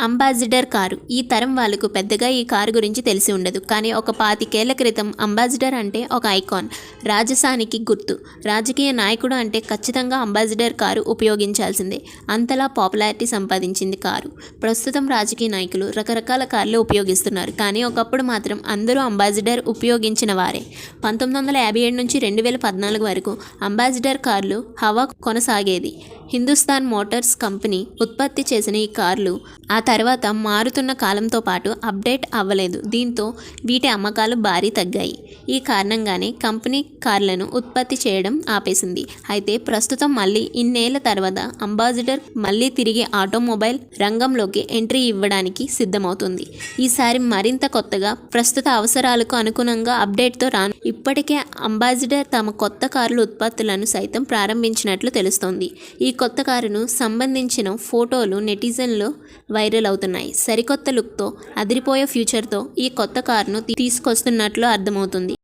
Ambassador car. ఈ తరం వాళ్ళకు పెద్దగా ఈ కారు గురించి తెలిసి ఉండదు. కానీ ఒక పాతికేళ్ళ క్రితం అంబాసిడర్ అంటే ఒక ఐకాన్. రాజసానికి గుర్తు. రాజకీయ నాయకుడు అంటే ఖచ్చితంగా అంబాసిడర్ కారు ఉపయోగించాల్సిందే. అంతలా పాపులారిటీ సంపాదించింది కారు. ప్రస్తుతం రాజకీయ నాయకులు రకరకాల కార్లు ఉపయోగిస్తున్నారు. కానీ ఒకప్పుడు మాత్రం అందరూ అంబాసిడర్ ఉపయోగించిన వారే. పంతొమ్మిది వందల యాభై ఏడు నుంచి రెండు వేల పద్నాలుగు వరకు అంబాసిడర్ కార్లు హవా కొనసాగేది. హిందుస్థాన్ మోటార్స్ కంపెనీ ఉత్పత్తి చేసిన ఈ కార్లు ఆ తర్వాత మారుతున్న కాలంతో పాటు అప్డేట్ అవ్వలేదు. దీంతో వీటి అమ్మకాలు భారీ తగ్గాయి. ఈ కారణంగానే కంపెనీ కార్లను ఉత్పత్తి చేయడం ఆపేసింది. అయితే ప్రస్తుతం మళ్ళీ ఇన్నేళ్ళ తర్వాత అంబాసిడర్ మళ్ళీ తిరిగి ఆటోమొబైల్ రంగంలోకి ఎంట్రీ ఇవ్వడానికి సిద్ధమవుతుంది. ఈసారి మరింత కొత్తగా ప్రస్తుత అవసరాలకు అనుగుణంగా అప్డేట్తో రాను. ఇప్పటికే అంబాసిడర్ తమ కొత్త కార్ల ఉత్పత్తులను సైతం ప్రారంభించినట్లు తెలుస్తోంది. ఈ కొత్త కారును సంబంధించిన ఫోటోలు నెటిజన్లో వైరల్ అవుతున్నాయి సరికొత్త లుక్తో అదిరిపోయే ఫ్యూచర్తో ఈ కొత్త కారును తీసుకొస్తున్నట్లు అర్థమవుతుంది.